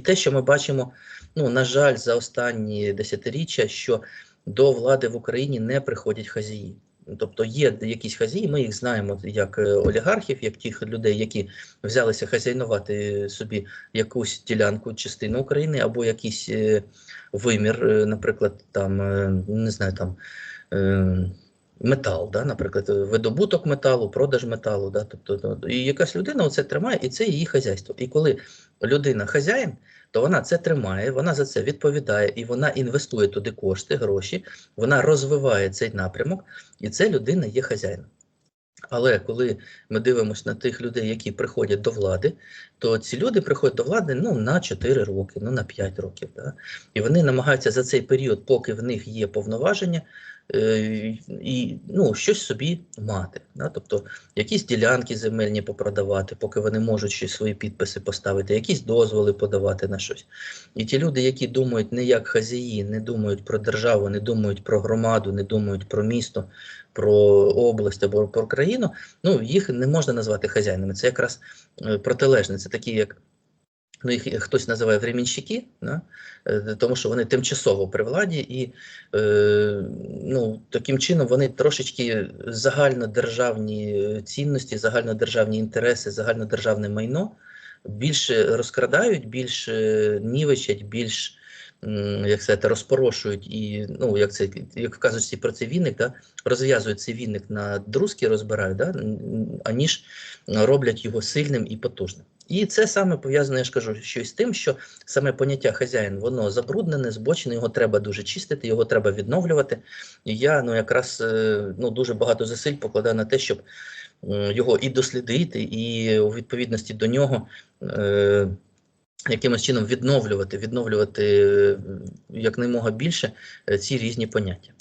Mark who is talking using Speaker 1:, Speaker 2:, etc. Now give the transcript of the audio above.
Speaker 1: те, що ми бачимо, ну на жаль, за останні десятиріччя, що до влади в Україні не приходять хазії. Тобто є якісь хазії, ми їх знаємо як е, олігархів, як тих людей, які взялися хазяйнувати собі якусь ділянку, частину України або якийсь е, вимір, е, наприклад, там не знаю, там. Е, Метал, да, наприклад, видобуток металу, продаж металу, да, тобто ну, і якась людина оце тримає, і це її хазяйство. І коли людина хазяїн, то вона це тримає, вона за це відповідає, і вона інвестує туди кошти, гроші, вона розвиває цей напрямок, і це людина є хазяїном. Але коли ми дивимося на тих людей, які приходять до влади, то ці люди приходять до влади ну, на 4 роки, ну на 5 років. Да? І вони намагаються за цей період, поки в них є повноваження, е, і ну, щось собі мати. Да? Тобто якісь ділянки земельні попродавати, поки вони можуть ще свої підписи поставити, якісь дозволи подавати на щось. І ті люди, які думають не як хазяї, не думають про державу, не думають про громаду, не думають про місто, про область або про країну, ну їх не можна назвати хазяїнами. Це якраз е, протилежне. Це такі, як ну, їх хтось називає временщики, да? е, тому що вони тимчасово при владі, і е, ну, таким чином вони трошечки загальнодержавні е, цінності, загальнодержавні інтереси, загальнодержавне майно більше розкрадають, більше нівечать, більш як сказати, розпорошують і ну як це як вказують про цей віник, да, розв'язують цей віник на друзки, розбирають, да, аніж роблять його сильним і потужним. І це саме пов'язано, я ж кажу, що з тим, що саме поняття хазяїн, воно забруднене, збочене, його треба дуже чистити, його треба відновлювати. І я ну якраз е, ну дуже багато зусиль покладаю на те, щоб його і дослідити, і у відповідності до нього. Е, Якимось чином відновлювати, відновлювати е, якнаймога більше е, ці різні поняття.